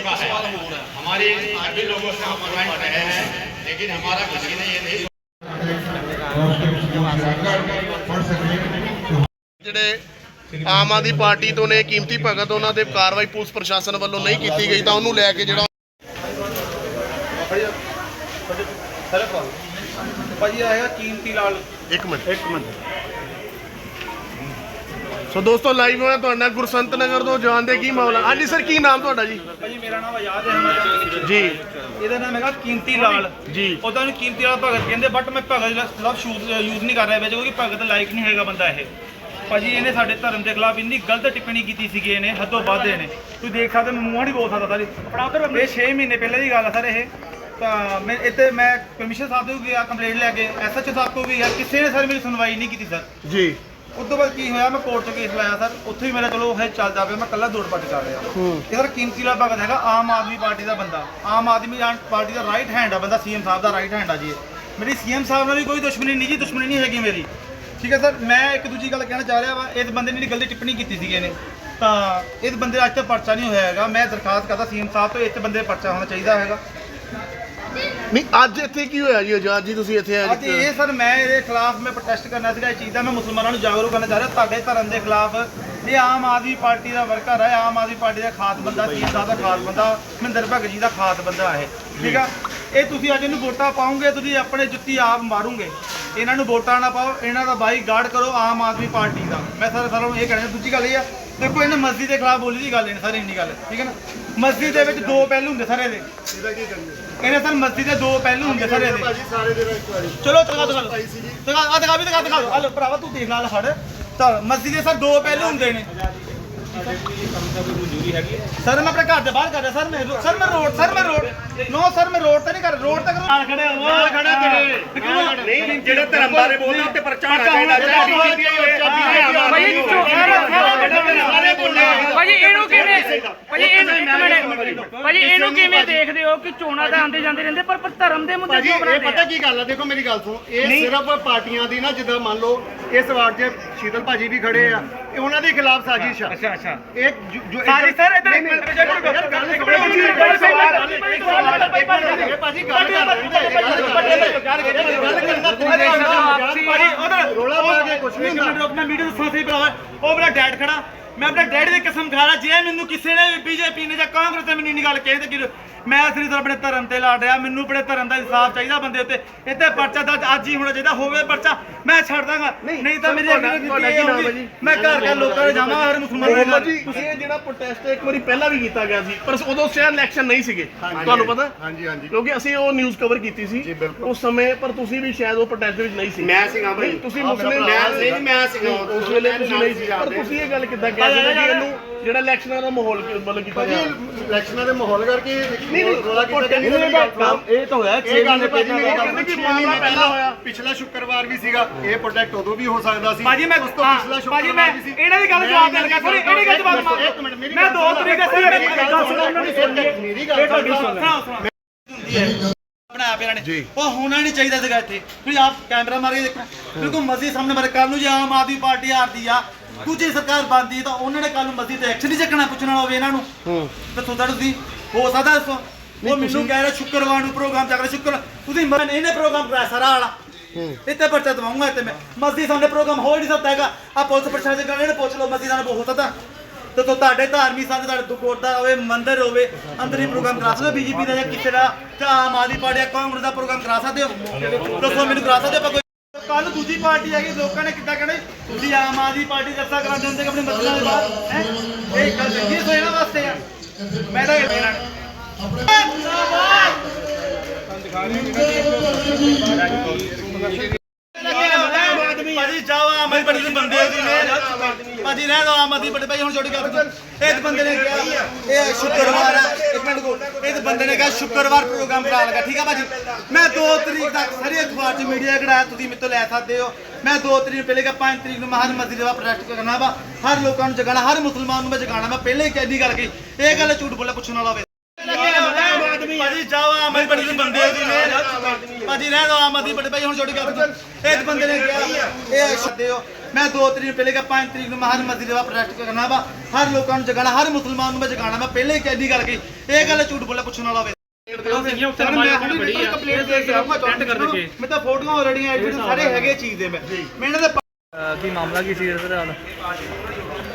चुका है हमारे सभी लोगों से हम पॉइंट रहे हैं लेकिन हमारा किसी ने ये नहीं ਜਿਹੜੇ ਆਮ ਆਦਮੀ ਪਾਰਟੀ ਤੋਂ ਨੇ ਕੀਮਤੀ ਭਗਤ ਉਹਨਾਂ ਤੇ ਕਾਰਵਾਈ ਪੁਲਿਸ ਪ੍ਰਸ਼ਾਸਨ ਵੱਲੋਂ ਨਹੀਂ ਕੀਤੀ ਗਈ ਤਾਂ ਉਹਨੂੰ ਲੈ ਕੇ ਜਿਹੜਾ ਭਾਜੀ ਆਏਗਾ ਕੀਮਤੀ ਲਾਲ ਇੱਕ ਮਿੰਟ ਇੱਕ ਮਿੰਟ ਸੋ ਦੋਸਤੋ ਲਾਈਵ ਹੋਇਆ ਤੁਹਾਡਾ ਗੁਰਸੰਤ ਨਗਰ ਤੋਂ ਜਾਣਦੇ ਕੀ ਮਾਮਲਾ? ਹਾਂਜੀ ਸਰ ਕੀ ਨਾਮ ਤੁਹਾਡਾ ਜੀ? ਭਾਜੀ ਮੇਰਾ ਨਾਮ ਆਜ਼ਾਦ ਅਹਿਮਦ ਜੀ। ਇਹਦਾ ਨਾਮ ਹੈਗਾ ਕੀਮਤੀ ਲਾਲ। ਜੀ। ਉਹਦਾ ਨੂੰ ਕੀਮਤੀ ਲਾਲ ਭਗਤ ਕਹਿੰਦੇ ਬਟ ਮੈਂ ਭਗਤ ਲਵ ਸ਼ੂਜ਼ ਯੂਜ਼ ਨਹੀਂ ਕਰ ਰਿਹਾ ਵਿੱਚ ਕਿਉਂਕਿ ਭਗਤ ਲਾਇਕ ਨਹੀਂ ਹੈਗਾ ਬੰਦਾ ਇਹ। ਭਾਜੀ ਇਹਨੇ ਸਾਡੇ ਧਰਮ ਦੇ ਖਿਲਾਫ ਇੰਨੀ ਗਲਤ ਟਿੱਪਣੀ ਕੀਤੀ ਸੀਗੀ ਇਹਨੇ ਹੱਦੋਂ ਵੱਧ ਇਹਨੇ। ਤੁਸੀਂ ਦੇਖ ਸਕਦੇ ਮੈਂ ਮੂੰਹਾਂ ਨਹੀਂ ਬੋਲ ਸਕਦਾ ਸਾਰੀ ਆਪਣਾ ਉਧਰ ਇਹ 6 ਮਹੀਨੇ ਪਹਿਲਾਂ ਦੀ ਗੱਲ ਆ ਸਰ ਇਹ। ਤਾਂ ਮੈਂ ਇੱਥੇ ਮੈਂ ਕਮਿਸ਼ਨਰ ਸਾਹਿਬ ਤੋਂ ਵੀ ਗਿਆ ਕੰਪਲੇਂਟ ਲੈ ਕੇ ਐਸਐਚਓ ਸਾਹਿਬ ਤੋਂ ਵੀ ਗਿਆ ਕਿਸੇ ਨੇ ਸਰ ਮੇਰੀ ਸੁਣਵਾਈ ਨਹੀਂ ਕੀਤੀ ਸਰ ਜੀ। ਤੋਂ ਬਾਅਦ ਕੀ ਹੋਇਆ ਮੈਂ ਕੋਰਟ 'ਚ ਕੇਸ ਲਾਇਆ ਸਰ ਉੱਥੇ ਵੀ ਮੇਰਾ ਚਲੋ ਇਹ ਚੱਲਦਾ ਪਿਆ ਮੈਂ ਕੱਲਾ ਦੌੜ ਭੱਜ ਕਰ ਰਿਹਾ। ਹੂੰ। ਇਹ ਸਰ ਕੀਮਤੀ ਲਾ ਭਗਤ ਹੈਗਾ? ਆਮ ਆਦਮੀ ਪਾਰਟੀ ਦਾ ਬੰਦਾ। ਆਮ ਆਦਮੀ ਪਾਰਟੀ ਦਾ ਰਾਈਟ ਹੈਂਡ ਆ ਬੰਦਾ ਸੀਐਮ ਸਾਹਿਬ ਦਾ ਰਾਈਟ ਹੈਂਡ ਆ ਜੀ। ਮੇਰੀ ਸੀਐਮ ਸਾਹਿਬ ਨਾਲ ਵੀ ਕੋਈ ਦੁਸ਼ਮਣੀ ਨਹੀਂ ਜੀ ਦੁਸ਼ਮਣੀ ਨਹੀਂ ਹੈਗੀ ਮੇਰੀ। ਠੀਕ ਹੈ ਸਰ ਮੈਂ ਇੱਕ ਦੂਜੀ ਗੱਲ ਕਹਿਣਾ ਚਾਹ ਰਿਹਾ ਵਾ ਇਸ ਬੰਦੇ ਨੇ ਗਲਤੀ ਟਿੱਪਣੀ ਕੀਤੀ ਸੀਗੀ ਇਹਨੇ। ਤਾਂ ਇਸ ਬੰਦੇ ਦਾ ਅੱਜ ਤੱਕ ਪਰਚਾ ਨਹੀਂ ਹੋਇਆ ਹੈਗਾ। ਮੈਂ ਦਰਖਾਸਤ ਕਰਦਾ ਸੀਐਮ ਸਾਹਿਬ ਤੋਂ ਇਸ ਬੰਦੇ ਪਰਚਾ ਹੋਣਾ ਚਾਹੀਦਾ ਹੈਗਾ। ਨਹੀਂ ਅੱਜ ਇੱਥੇ ਕੀ ਹੋਇਆ ਜੀ ਆਜ਼ਾਦ ਜੀ ਤੁਸੀਂ ਇੱਥੇ ਅੱਜ ਇਹ ਸਰ ਮੈਂ ਇਹਦੇ ਖਿਲਾਫ ਮੈਂ ਪ੍ਰੋਟੈਸਟ ਕਰਨਾ ਸੀਗਾ ਇਹ ਚੀਜ਼ ਦਾ ਮੈਂ ਮੁਸਲਮਾਨਾਂ ਨੂੰ ਜਾਗਰੂਕ ਕਰਨਾ ਚਾਹ ਰਿਹਾ ਤੁਹਾਡੇ ਧਰਮ ਦੇ ਖਿਲਾਫ। ਇਹ ਆਮ ਆਦਮੀ ਪਾਰਟੀ ਦਾ ਵਰਕਰ ਹੈ ਆਮ ਆਦਮੀ ਪਾਰਟੀ ਦਾ ਖਾਸ ਬੰਦਾ ਸੀ ਦਾ ਖਾਸ ਬੰਦਾ ਮਹਿੰਦਰ ਭਗਤ ਜੀ ਦਾ ਖਾਸ ਬੰਦਾ ਹੈ ਠੀਕ ਆ? ਇਹ ਤੁਸੀਂ ਅੱਜ ਇਹਨੂੰ ਵੋਟਾਂ ਪਾਉਂਗੇ ਤੁਸੀਂ ਆਪਣੇ ਜੁੱਤੀ ਆਪ ਮਾਰੂਗੇ। ਇਹਨਾਂ ਨੂੰ ਵੋਟਾਂ ਨਾ ਪਾਓ ਇਹਨਾਂ ਦਾ ਬਾਈ ਗਾਰਡ ਕਰੋ ਆਮ ਆਦਮੀ ਪਾਰਟੀ ਦਾ। ਮੈਂ ਸਰ ਸਾਰਿਆਂ ਨੂੰ ਇਹ ਕਹਿਣਾ ਦੂਜੀ ਗੱਲ ਇਹ ਆ ਦੇਖੋ ਇਹਨੇ ਮਸਜਿਦ ਦੇ ਖਿਲਾਫ ਬੋਲੀ ਦੀ ਗੱਲ ਇਹਨੇ ਸਰ ਇੰਨੀ ਗੱਲ ਠੀਕ ਹੈ ਨਾ? ਮਸਜਿਦ ਦੇ ਵਿੱਚ ਦੋ ਪਹਿਲੂ ਹੁੰਦੇ ਸਰ ਇਹਦੇ। ਇਹਨੇ ਸਰ ਮਸਜਿਦ ਦੇ ਦੋ ਪਹਿਲੂ ਹੁੰਦੇ ਸਰ ਇਹਦੇ। ਚਲੋ ਦਿਖਾ ਦਿਖਾ ਦਿਖਾ ਆ ਦਿਖਾ ਵੀ ਦਿਖਾ ਦਿਖਾ। ਆ ਭਰਾਵਾ ਤੂੰ ਦੇਖ ਲਾ ਲੈ ਫੜ ਤਾਂ ਮਸਜਿਦ ਦੇ ਸਰ ਦੋ ਪਹਿਲੂ ਹੁੰਦੇ ਨੇ। ਸਰ ਮੈਂ ਆਪਣੇ ਘਰ ਦੇ ਬਾਹਰ ਕਰ ਰਿਹਾ। ਸਰ ਮੈਂ ਸਰ ਮੈਂ ਰੋਡ ਸਰ ਮੈਂ ਰੋਡ। ਨੋ ਸਰ ਮੈਂ ਰੋਡ ਤੇ ਨਹੀਂ ਕਰ ਰੋਡ ਤੇ ਨਾਲ ਖੜੇ ਨਾਲ ਖੜੇ ਤੇਰੇ ਨਹੀਂ ਜਿਹੜੇ ਧਰਮ ਬਾਰੇ ਬੋਲਦਾ ਉੱਤੇ ਪਰਚਾ ਹੋਣਾ ਚਾਹੀਦਾ। ਭਾਜੀ ਇਹਨੂੰ ਕਿਵੇਂ ਭਾਜੀ ਇਹਨੂੰ ਇੱਕ ਮਿੰਟ ਭਾਜੀ ਇਹਨੂੰ ਕਿਵੇਂ ਦੇਖਦੇ ਹੋ ਕਿ ਚੋਣਾਂ ਤਾਂ ਆਉਂਦੇ ਜਾਂਦੇ ਰਹਿੰਦੇ ਪਰ ਪਰ ਧਰਮ ਦੇ ਮੁੱਦੇ ਭਾਜੀ ਕਿਉਂ ਇਹ ਬਣਾਉਂਦੇ ਪਤਾ ਆ? ਕੀ ਗੱਲ ਆ? ਦੇਖੋ ਮੇਰੀ ਗੱਲ ਸੁਣੋ। ਇਹ ਸਿਰਫ ਪਾਰਟੀਆਂ ਦੀ ਨਾ ਜਿੱਦਾਂ ਮੰਨ ਲਓ ਇਸ ਵਾਰ 'ਚ ਸ਼ੀਤਲ ਭਾਜੀ ਵੀ ਖੜੇ ਆ। ਇਹ ਉਹਨਾਂ ਦੇ ਖਿਲਾਫ ਸਾਜ਼ਿਸ਼ ਆ। ਅੱਛਾ ਅੱਛਾ। ਇਹ ਜੋ- ਜੋ ਸਾਜ਼ਿਸ਼ ਸਰ, ਇੱਧਰ ਨਹੀਂ, ਨਹੀਂ, ਇੱਕ ਮਿੰਟ, ਇੱਕ ਮਿੰਟ, ਯਾਰ ਗੱਲ ਇੱਕ ਮਿੰਟ, ਇੱਕ ਗੱਲ ਮਿੰਟ, ਇੱਕ ਗੱਲ ਮਿੰਟ, ਇੱਕ ਮਿੰਟ, ਇੱਕ ਮਿੰਟ, ਇਹ ਭਾਜੀ ਗੱਲ ਭਾਜੀ ਉਧਰ ਰੋਲਾ ਪਾ ਕੇ ਕੁਛ ਨਹੀਂ ਇੱਕ ਮਿੰਟ ਹੁੰਦਾ ਰੁਕ ਮੈਂ ਵੀਡੀਓ ਦੱਸਾਂ ਸਹੀ ਭਰਾਵਾ। ਉਹ ਮੇਰਾ ਡੈਡ ਖੜਾ। ਮੈਂ ਆਪਣੇ ਡੈਡੀ ਦੀ ਕਸਮ ਖਾ ਰਿਹਾ ਜੇ ਮੈਨੂੰ ਕਿਸੇ ਨੇ ਵੀ ਬੀਜੇਪੀ ਨੇ ਜਾਂ ਕਾਂਗਰਸ ਨੇ ਮੈਨੂੰ ਇੰਨੀ ਗੱਲ ਕਹੀ ਤੇ ਕਿ ਮੈਂ ਸਿਰਫ ਆਪਣੇ ਧਰਮ ਤੇ ਲੜ ਰਿਹਾ ਮੈਨੂੰ ਆਪਣੇ ਧਰਮ ਦਾ ਇਨਸਾਫ ਚਾਹੀਦਾ ਬੰਦੇ ਉੱਤੇ। ਇੱਥੇ ਪਰਚਾ ਦਰਜ ਅੱਜ ਹੀ ਹੋਣਾ ਚਾਹੀਦਾ ਹੋਵੇ ਪਰਚਾ ਮੈਂ ਛੱਡ ਦਾਂਗਾ। ਨਹੀਂ ਤਾਂ ਮੇਰੀ ਅਗਲੀ ਹੈ ਹੋਊਗੀ? ਮੈਂ ਘਰ ਘਰ ਲੋਕਾਂ ਦੇ ਜਾਵਾਂ ਹਰ ਮੁਸਲਮਾਨ ਦੇ ਨਾਲ ਤੁਸੀਂ ਇਹ ਜਿਹੜਾ ਪ੍ਰੋਟੈਸਟ ਇੱਕ ਵਾਰੀ ਪਹਿਲਾਂ ਵੀ ਕੀਤਾ ਗਿਆ ਸੀ ਪਰ ਉਦੋਂ ਸ਼ਾਇਦ ਇਲੈਕਸ਼ਨ ਨਹੀਂ ਸੀਗੇ। ਤੁਹਾਨੂੰ ਪਤਾ? ਹਾਂਜੀ ਹਾਂਜੀ। ਕਿਉਂਕਿ ਅਸੀਂ ਉਹ ਨਿਊਜ਼ ਕਵਰ ਕੀਤੀ ਸੀ। ਉਸ ਸਮੇਂ ਪਰ ਤੁਸੀਂ ਵੀ ਸ਼ਾਇਦ ਉਹ ਪ੍ਰੋਟੈਸਟ ਵਿੱਚ ਨਹੀਂ ਸੀ। ਮੈਂ ਸੀਗਾ ਭਾਈ। ਨਹੀਂ, ਤੁਸੀਂ ਮੁਸਲਿਮ ਸੀ, ਮੈਂ ਸੀਗਾ। ਨਹੀਂ, ਉਸ ਵੇਲੇ ਤੁਸੀਂ ਨਹੀਂ ਸੀ। ਪਰ ਤੁਸੀਂ ਇਹ ਗੱਲ ਕਿੱਦਾਂ ਕਹਿ ਸਕਦੇ ਕਿ ਇਹਨੂੰ ਜਿਹੜਾ ਇਲੈਕਸ਼ਨਾਂ ਦਾ ਮਾਹੌਲ ਕਿ- ਮਤਲਬ ਕੀਤਾ ਭਾਜੀ ਇਲੈਕਸ਼ਨਾਂ ਦੇ ਮਾਹੌਲ ਕਰਕੇ ਨਹੀਂ, ਨਹੀਂ, ਰੋਲਾ ਕੀਤਾ ਇਹ ਜਾਂਦਾ ਤਾਂ ਕੰਮ- ਇਹ ਤਾਂ ਹੋਇਆ ਇਹ ਗੱਲ ਭਾਜੀ ਮੇਰੀ ਗੱਲ ਛੇ ਮਹੀਨੇ ਪਹਿਲਾਂ ਹੋਇਆ। ਪਿਛਲਾ ਸ਼ੁੱਕਰਵਾਰ ਵੀ ਸੀਗਾ ਇਹ ਪ੍ਰੋਡਕਟ ਉਦੋਂ ਵੀ ਹੋ ਸਕਦਾ ਸੀ ਭਾਜੀ ਮੈਂ ਉਸ ਤੋਂ ਹਾਂ, ਪਿਛਲਾ ਭਾਜੀ ਮੈਂ ਸ਼ੁੱਕਰਵਾਰ ਵੀ ਸੀ। ਇਹਨਾਂ ਦੀ ਗੱਲ ਜਵਾਬ ਦੇਣ ਲੱਗਾ ਸਰ ਇਹਦੀ ਗੱਲ ਜਵਾਬ ਮਾਰ ਇੱਕ ਮਿੰਟ ਮੇਰੀ ਮੈਂ ਗੱਲ ਦੋ ਸੁਣੋ। ਤਰੀਕੇ ਸੇ ਮੇਰੀ ਗੱਲ ਸੁਣੋ ਉਹਨਾਂ ਦੀ ਸੁਣ ਮੇਰੀ ਗੱਲ ਸੁਣੋ। ਬਣਾਇਆ ਪਿਆ ਇਹਨਾਂ ਨੇ। ਉਹ ਹੋਣਾ ਨਹੀਂ ਚਾਹੀਦਾ ਸੀਗਾ ਇੱਥੇ। ਤੁਸੀਂ ਆਪ ਕੈਮਰਾ ਮਾਰ ਕੇ ਦੇਖੋ। ਬਿਲਕੁਲ ਮਸਜਿਦ ਸਾਹਮਣੇ ਮਾਰੇ। ਕੱਲ ਨੂੰ ਜੇ ਆਮ ਆਦਮੀ ਪਾਰਟੀ ਹਾਰਦੀ ਆ ਦੂਜੀ ਸਰਕਾਰ ਬਣਦੀ ਹੈ ਤਾਂ ਉਹਨਾਂ ਨੇ ਕੱਲ ਨੂੰ ਮਸਜਿਦ ਤੇ ਐਕਸ਼ਨ ਨਹੀਂ ਚੱਕਣਾ ਪੁੱਛਣ ਹੋਵੇ ਇਹਨਾਂ ਨੂੰ। ਹੂੰ। ਤਾਂ ਤੁਸੀਂ ਹੋ ਸਕਦਾ ਦੱਸੋ। ਉਹ ਮੈਨੂੰ ਕਹਿ ਰਿਹਾ ਸ਼ੁੱਕਰਵਾਰ ਨੂੰ ਪ੍ਰੋਗਰਾਮ ਚੱਕ ਰਿਹਾ ਸ਼ੁੱਕਰ ਤੁਸੀਂ ਮ- ਇਹਨੇ ਪ੍ਰੋਗਰਾਮ ਕਰਾਇਆ ਸਾਰਾ ਵਾਲਾ। ਇੱਥੇ ਪਰਚਾ ਦਵਾਉਂਗਾ ਇੱਥੇ ਮੈਂ। ਮਸਜਿਦ ਸਾਹਮਣੇ ਪ੍ਰੋਗਰਾਮ ਹੋ ਹੀ ਨਹੀਂ ਸਕਦਾ ਹੈਗਾ। ਆ ਪੁਲਿਸ ਪ੍ਰਸ਼ਾਸਨ ਕਹਿੰਦੇ ਨੇ ਪੁੱਛ ਲਓ ਮਸਜਿਦ ਸਾਹਮਣੇ ਹੋ ਸਕਦਾ। ਤੇ ਤੋ ਤੁਹਾਡੇ ਧਾਰਮਿਕ ਸੰਸਥਾ ਤੁਹਾਡੇ ਦੁ- ਗੁਰਦੁਆਰਾ ਹੋਵੇ ਮੰਦਿਰ ਹੋਵੇ ਅੰਦਰ ਹੀ ਪ੍ਰੋਗਰਾਮ ਕਰਾ ਸਕਦੇ ਬੀਜੇਪੀ ਦਾ ਜਾਂ ਕਿਸੇ ਦਾ ਜਾਂ ਆਮ ਆਦਮੀ ਪਾਰਟੀ ਜਾਂ ਕਾਂਗਰਸ ਦਾ ਪ੍ਰੋਗਰਾਮ ਕਰਾ ਸਕਦੇ ਹੋ? ਦੱਸੋ ਮੈਨੂੰ ਕਰਾ ਸਕਦੇ ਆਪਾਂ ਕੱਲ ਦੂਜੀ ਪਾਰਟੀ ਹੈਗੀ ਲੋਕਾਂ ਨੇ ਕਿੱਦਾਂ ਕਹਿਣਾ ਤੁਸੀਂ ਆਮ ਆਦਮੀ ਪਾਰਟੀ ਦਾ ਕਰਾ ਦਿੰਦੇ ਆਪਣੇ ਮਸਲਿਆਂ ਦੇ ਬਾਅਦ ਹੈ? ਇਹ ਗੱਲ ਚੰਗੀ ਸੋ ਇਹਨਾਂ ਵਾਸਤੇ ਆ। ਮੈਂ ਤਾਂ ਇਹ ਕਹਿਣਾ। ਭਾਜੀ ਜਾਓ ਆਮ ਆਦਮੀ ਪਾਰਟੀ ਦੇ ਬੰਦੇ ਦੀ ਨੇ ਭਾਜੀ ਰਹਿ ਦੋ, ਆਮ ਆਦਮੀ ਪਾਰਟੀ, ਭਾਈ, ਹੁਣ ਛੋਟੀ ਗੱਲ ਇਸ ਬੰਦੇ ਨੇ ਕਿਹਾ, ਇਹ ਸ਼ੁੱਕਰਵਾਰ ਆ। ਇੱਕ ਮਿੰਟ ਕੋ ਇਸ ਬੰਦੇ ਨੇ ਕਿਹਾ, ਸ਼ੁੱਕਰਵਾਰ ਪ੍ਰੋਗਰਾਮ ਕਰਾ ਲਗਾ, ਠੀਕ ਆ ਭਾਜੀ? ਮੈਂ 2 ਤਰੀਕ ਤੱਕ ਸਾਰੇ ਅਖਬਾਰ 'ਚ ਮੀਡੀਆ ਕਢਾਇਆ, ਤੁਸੀਂ ਮੇਰੇ ਤੋਂ ਲੈ ਸਕਦੇ ਹੋ। ਮੈਂ 2 ਤਰੀਕ ਨੂੰ ਪਹਿਲੇ ਕਿ 5 ਤਰੀਕ ਨੂੰ ਮੈਂ ਹਰ ਮਸਜਿਦ ਦਾ ਪ੍ਰੋਟੈਸਟ ਕਰਨਾ ਵਾ। ਹਰ ਲੋਕਾਂ ਨੂੰ ਜਗਾਣਾ ਹਰ ਮੁਸਲਮਾਨ ਨੂੰ ਮੈਂ ਜਗਾਣਾ ਮੈਂ ਪਹਿਲੇ ਹੀ ਕਹਿੰਦੀ ਗੱਲ ਕਹੀ। ਇਹ ਗੱਲ ਝੂਠ ਬੋਲਿਆ, ਪੁੱਛਣ ਵਾਲਾ ਹੋਵੇ। ਪਾਰਟੀ ਦੇ ਬੰਦੇ ਦੀ ਨੇ ਭਾਜੀ ਰਹਿ ਦੋ ਆਮ ਆਦਮੀ ਪਾਰਟੀ ਭਾਈ ਹੁਣ ਛੋਟੀ ਗੱਲ ਇਸ ਬੰਦੇ ਨੇ ਕਿਹਾ ਇਹ ਛੱਡਿਓ ਮੈਂ 2 ਤਰੀਕ ਨੂੰ ਪਹਿਲੇ ਕਿ 5 ਤਰੀਕ ਨੂੰ ਮੈਂ ਹਰ ਮਸਜਿਦ ਦਾ ਪ੍ਰੋਟੈਸਟ ਕਰਨਾ ਵਾ ਹਰ ਲੋਕਾਂ ਨੂੰ ਜਗਾਣਾ ਹਰ ਮੁਸਲਮਾਨ ਨੂੰ ਮੈਂ ਜਗਾਣਾ ਮੈਂ ਪਹਿਲੇ ਹੀ ਕਹਿੰਦੀ ਗੱਲ ਕਹੀ ਇਹ ਗੱਲ ਝੂਠ ਬੋਲੇ ਪੁੱਛਣ ਵਾਲਾ ਹੋਵੇ। ਸਰ, ਮੈਂ ਹੁਣੀ written complaint ਦੇ ਕੇ ਆਊਂਗਾ ਤੁਹਾਨੂੰ। ਮੈਂ ਤਾਂ ਫੋਟੋਆਂ ਆਲਰੇਡੀ ਐਡਿਟ ਸਾਰੇ ਹੈਗੇ ਚੀਜ਼ ਦੇ ਮੈਂ। ਮੈਂ ਇਹਨਾਂ ਦੇ ਕੀ ਮਾਮਲਾ ਕੀ ਸੀ ਇਹਦੇ ਨਾਲ?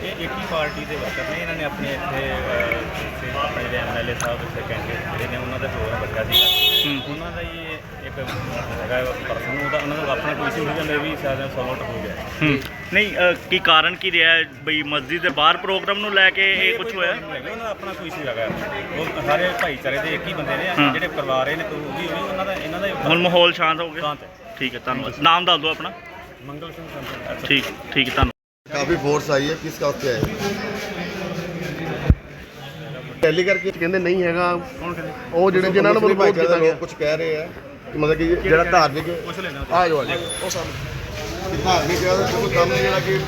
ਇਹ ਇੱਕ ਹੀ ਪਾਰਟੀ ਦੇ ਵਰਕਰ ਨੇ ਇਹਨਾਂ ਨੇ ਆਪਣੇ ਇੱਥੇ ਅਹ, ਆਪਣੇ ਜਿਹੜੇ ਐਮਐਲਏ ਸਾਹਿਬ ਇੱਥੇ ਕੈਂਡੀਡੇਟ ਜਿਹੜੇ ਨੇ ਉਹਨਾਂ ਦਾ ਪ੍ਰੋਗਰਾਮ ਰੱਖਿਆ ਸੀਗਾ। ਉਹਨਾਂ ਦਾ ਹੀ ਇਹ ਇੱਕ ਹੈਗਾ ਪਰਸਨ ਉਹਦਾ ਉਹਨਾਂ ਦਾ ਆਪਣਾ ਕੋਈ ਹੋ ਜਾਂਦਾ ਵੀ ਸ਼ਾਇਦ ਸੋਲਟ ਹੋ ਗਿਆ। ਹੂੰ। ਨਹੀਂ ਅ, ਕੀ ਕਾਰਨ ਕੀ ਰਿਹਾ ਹੈ? ਬਈ ਮਸਜਿਦ ਦੇ ਬਾਹਰ ਪ੍ਰੋਗਰਾਮ ਨੂੰ ਲੈ ਕੇ ਇਹ ਕੁਝ ਹੋਇਆ? ਹੈਗਾ ਉਹਨਾਂ ਦਾ ਆਪਣਾ ਕੋਈ ਇਸ਼ੂ ਹੈਗਾ। ਉਹ ਸਾਰੇ ਭਾਈਚਾਰੇ ਦੇ ਇੱਕ ਹੀ ਬੰਦੇ ਨੇ ਹਾਂ। ਜਿਹੜੇ ਕਰਵਾ ਰਹੇ ਨੇ ਕੋਈ ਉਹ ਵੀ ਉਹ ਵੀ ਉਹਨਾਂ ਦਾ ਇਹਨਾਂ ਦਾ ਹੀ ਹੁਣ ਮਾਹੌਲ ਸ਼ਾਂਤ ਹੋ ਗਿਆ? ਸ਼ਾਂਤ ਹੈ। ਠੀਕ ਹੈ ਧੰਨਵਾਦ। ਨਾਮ ਦੱਸ ਦਿਓ ਆਪਣਾ। ਮੰਗਲ ਸਿੰਘ ਸੰਤ ਠੀਕ ਠੀਕ ਹੈ ਧੰਨਵਾਦ। ਕਾਫੀ ਫੋਰਸ ਆਈ ਹੈ ਕਿਸ ਕਾਸਤੇ ਆਏ ਪਹਿਲੀ ਕਰਕੇ ਕਹਿੰਦੇ ਨਹੀਂ ਹੈਗਾ ਉਹ ਜਿਹੜੇ ਜਿਨ੍ਹਾਂ ਨੂੰ ਵਿਰੋਧ ਕੀਤਾ ਗਿਆ ਕੁਝ ਕਹਿ ਰਹੇ ਆ ਕਿ ਮਤਲਬ ਕਿ ਜਿਹੜਾ ਧਾਰਮਿਕ ਆ ਜਾਓ ਧਾਰਮਿਕ ਜਿਹੜਾ ਕੰਮ ਜਿਹੜਾ ਕਿ